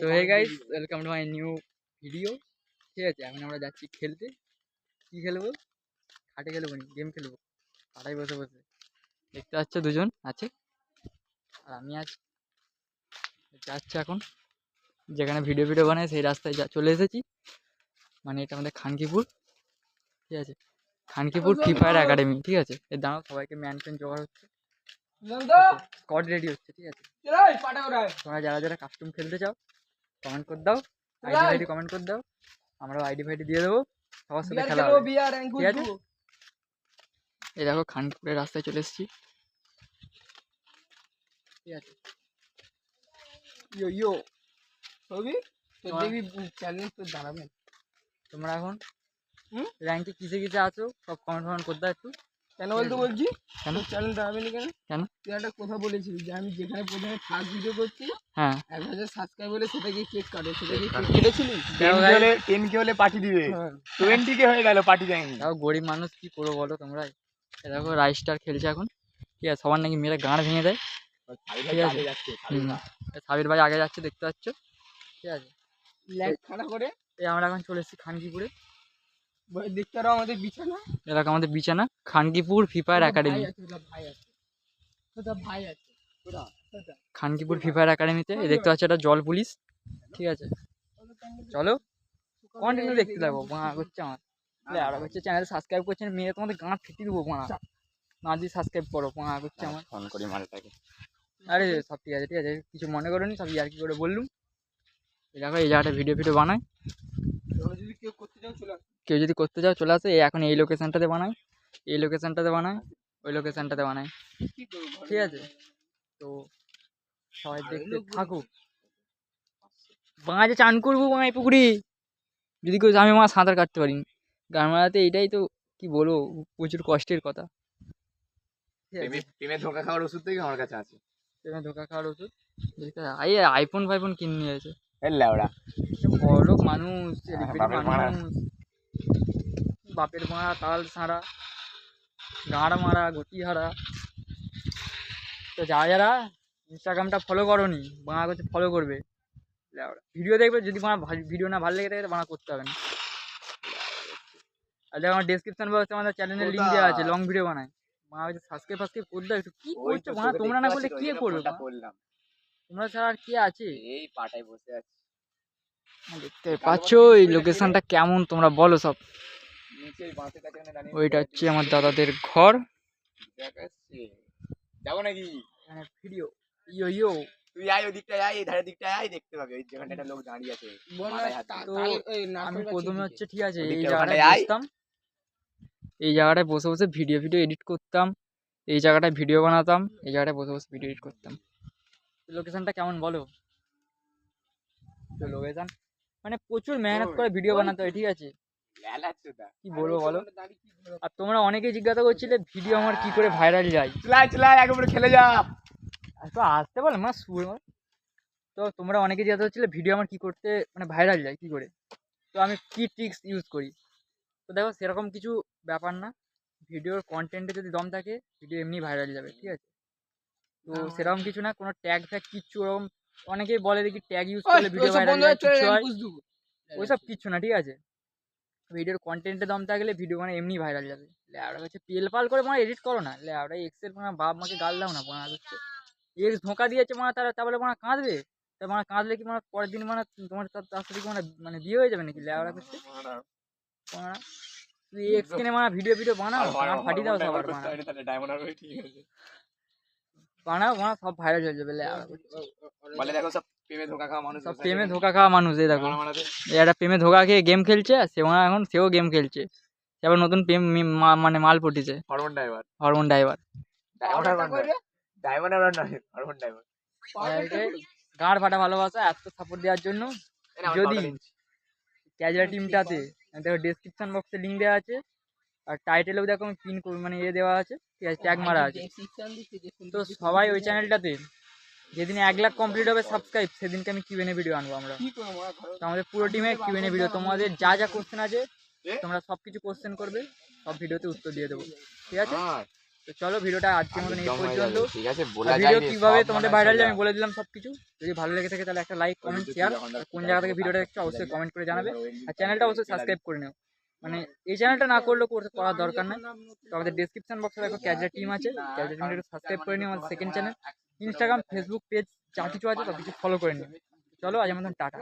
তো hey guys welcome to my new video ঠিক আছে এখন আমরা যাচ্ছি খেলতে। কি খেলব? খাটে খেলব নি গেম খেলব। পাড়ায় বসে বসে। দেখতে পাচ্ছ দুজন আছে। আর আমি আছি। যাচ্ছি এখন। যেখানে ভিডিও ভিডিও বানাই সেই রাস্তায় চলে এসেছি। মানে এটা আমাদের খানকিপুর। ঠিক আছে? খানকিপুর ফ্রি ফায়ার একাডেমি ঠিক আছে? এর দাঁড়াও সবাইকে ম্যান ফ্যান জোগাড় হচ্ছে। স্কট রেডি হচ্ছে ঠিক আছে? তোমরা যারা যারা কাস্টম খেলতে চাও কমেন্ট করে দাও। আইডি ফাইডি কমেন্ট করে দাও। আমরাও আইডি ফাইডি দিয়ে দেবো। সবার সাথে খেলা হবে। ঠিক আছে? এই দেখো খানপুরের রাস্তায় চলে এসেছি। ঠিক আছে? ইয়ো ইয়ো। ছবি তো তোমার- দেখবি চ্যালেঞ্জ তো দাঁড়াবেন তোমরা এখন হুম? র্যাঙ্কে কিসে কিসে আছো সব কমেন্ট ফমেন্ট করে দাও একটু। কেন বলতে বলছি? কেন? চ্যালেঞ্জ দাঁড়াবেন কেন? কেন? তুই একটা কথা বলেছিলি যে আমি যেখানে প্রথমে ফার্স্ট ভিডিও করছি হ্যাঁ। এক হাজার সাবস্ক্রাইব হলে সেটাকে কেক কাটে সেটাকে কেক কেটেছিলি টেন হলে টেন কে হলে পার্টি দিবে। হ্যাঁ। টোয়েন্টি কে হয়ে গেল পার্টি দেয়নি তাও গরিব মানুষ কি করব বলো তোমরা? দেখো রাইস্টার খেলছে এখন। ঠিক আছে সবার নাকি মেরে গাঁড় ভেঙে দেয়। ঠিক আছে। সাবির ভাই আগে যাচ্ছে দেখতে পাচ্ছ? ঠিক আছে। ল্যাগ খাড়া করে। এই আমরা এখন চলে এসেছি খানকিপুরে। আমাদের বিছানা? এলাকা আমাদের বিছানা খানকিপুর ফ্রি ফায়ার ওটা একাডেমি। খানকিপুর ফ্রি ফায়ার একাডেমিতে দেখতে পাচ্ছ এটা জল পুলিশ ঠিক আছে। চলো কন্টিনিউ দেখতে থাকব বাঁ করছে আমার। আর হচ্ছে চ্যানেল সাবস্ক্রাইব করছেন মেয়ে তোমাদের গাঁ ফেটে দেবো না সাবস্ক্রাইব করো করছে আমার। ফোন করি মালটাকে। আরে সব ঠিক আছে ঠিক আছে কিছু মনে করোনি সব আর কি করে বললুম। এই দেখো এই জায়গাটা ভিডিও ভিডিও বানায় তোমরা যদি কেউ করতে চাও চলে আসো কেউ যদি করতে চাও চলে আসে এখন এই লোকেশনটাতে বানায় এই লোকেশানটাতে বানায় ওই লোকেশানটাতে করব ঠিক আছে? তো সবাই দেখতে থাকুক। বাঁচে চান করব বাঁ এই পুকুরে? যদি কেউ আমি মা সাঁতার কাটতে পারি গান মারাতে এইটাই তো কি বলব প্রচুর কষ্টের কথা। প্রেমে ধোকা খাওয়ার ওষুধ থেকে আমার কাছে আছে। প্রেমে ধোকা খাওয়ার ওষুধ? আই আইফোন ফাইফোন কিনে নিয়েছে ল্যাওড়া বড়লোক মানুষ মারা। মানুষ। বাপের মারা তাল সাঁড়া গাঁড় মারা গতি হারা। তো যারা যারা ইনস্টাগ্রামটা ফলো করনি বাংলা করছে ফলো করবে। ভিডিও দেখবে যদি ভিডিও না ভালো লেগে থাকে বাংলা করতে হবে না। আর দেখো আমার ডেসক্রিপশন বক্সে আমাদের চ্যানেলের লিঙ্ক দেওয়া আছে লং ভিডিও বানায়। বাংলা হচ্ছে সাবস্ক্রাইব ফাবস্ক্রাইব করে দাও একটু কি করছ? বাংলা তোমরা না করলে কে করবে? তোমরা ছাড়া আর কে আছে? এই পাটায় বসে আছি। দেখতে পাচ্ছ এই লোকেশনটা কেমন তোমরা বলো সব। ওইটা হচ্ছে আমার দাদাদের ঘর। যাব নাকি? এখানে ভিডিও। ইয়ো ইয়ো। তুই আয় ওই দিকটায় আয় এই ধারের দিকটায় আয় দেখতে পাবি। ওই যেখানটা একটা লোক দাঁড়িয়ে আছে আমি প্রথমে হচ্ছে ঠিক আছে এই জায়গাটায়। বসতাম। এই জায়গাটায় বসে বসে ভিডিও ভিডিও এডিট করতাম। এই জায়গাটায় ভিডিও বানাতাম। এই জায়গাটায় বসে বসে ভিডিও এডিট করতাম। লোকেশনটা কেমন বলো? লোকেশন? মানে প্রচুর মেহনত করে ভিডিও বানাতে হয় ঠিক আছে। কি বলব বলো? আর তোমরা জিজ্ঞাসা করছিলে ভিডিও আমার কি করে ভাইরাল যায়। চলাই চলাই একবারে খেলে যা। তো আসতে বল মা সুর তো তোমরা অনেকে জিজ্ঞাসা ভিডিও আমার কি করতে মানে ভাইরাল যায় কি করে? তো আমি কি ট্রিক্স ইউজ করি? তো দেখো সেরকম কিছু ব্যাপার না। ভিডিওর কন্টেন্টে যদি দম থাকে ভিডিও এমনি ভাইরাল যাবে ঠিক আছে? তো সেরকম কিছু না কোনো ট্যাগ ফ্যাগ কিচ্ছু ওরকম অনেকেই বলে দেখি ট্যাগ ইউজ করলে ভিডিও ভাইরাল হয়ে। হয় ওইসব কিচ্ছু না ঠিক আছে? ভিডিওর কন্টেন্টে দম থাকলে ভিডিও মানে এমনি ভাইরাল যাবে। ল্যাবড়া হচ্ছে পেল পাল করে মানে এডিট করো না। ল্যাবড়া এক্সের মানে বাপ মাকে গাল দাও না মানে হচ্ছে এক্স ধোঁকা দিয়েছে মানে তারা তাহলে মানে কাঁদবে? তা মানে কাঁদলে কি মানে পরের দিন মানে তোমার তার সাথে কি মানে মানে বিয়ে হয়ে যাবে নাকি ল্যাবড়া করছে মানে তুই এক্স কিনে মানে ভিডিও ভিডিও বানাও বানা ফাটিয়ে দাও সবার বানা মানে সব ভাইরাল হয়ে যাবে বলে দেখো সব প্রেমে ধোকা খাওয়া মানুষ সব প্রেমে। ধোকা খাওয়া মানুষ এই দেখো। এই একটা প্রেমে ধোকা খেয়ে গেম খেলছে আর সেও এখন সেও গেম খেলছে। সে আবার নতুন প্রেম মানে মাল পটিছে। হরমোন ড্রাইভার হরমোন নয় হরমোন গাঁড় ফাটা ভালোবাসা এত সাপোর্ট দেওয়ার জন্য। যদি ক্যাজুয়াল টিমটাতে দেখো ডেসক্রিপশন বক্সে লিঙ্ক দেওয়া আছে। আর টাইটেলেও দেখো আমি পিন মানে ইয়ে দেওয়া আছে ঠিক আছে ট্যাগ মারা আছে। তো সবাই ওই চ্যানেলটাতে যেদিন এক লাখ কমপ্লিট হবে সাবস্ক্রাইব সেদিনকে আমি কিউএনএ ভিডিও আনব আমরা। তো আমাদের পুরো টিমে কিউএনএ ভিডিও তোমাদের যা যা কোশ্চেন আছে তোমরা সব কিছু কোশ্চেন করবে সব ভিডিওতে উত্তর দিয়ে দেবো। ঠিক আছে? তো চলো ভিডিওটা আজকের মতন এই পর্যন্ত। ঠিক আছে বলা ভিডিও কীভাবে তোমাদের ভাইরাল যায় আমি বলে দিলাম সব কিছু যদি ভালো লেগে থাকে তাহলে একটা লাইক কমেন্ট শেয়ার কোন জায়গা থেকে ভিডিওটা দেখছ অবশ্যই কমেন্ট করে জানাবে। আর চ্যানেলটা অবশ্যই সাবস্ক্রাইব করে নিও। মানে এই চ্যানেলটা না করলেও করতে করার দরকার নেই। তো আমাদের ডিসক্রিপশন বক্সে দেখো ক্যাজরা টিম আছে। ক্যাজা টিমটা একটু সাবস্ক্রাইব করে নিও আমাদের second channel Instagram Facebook page যা কিছু আছে সব কিছু ফলো করে নিও। চলো আজ মতন টাটা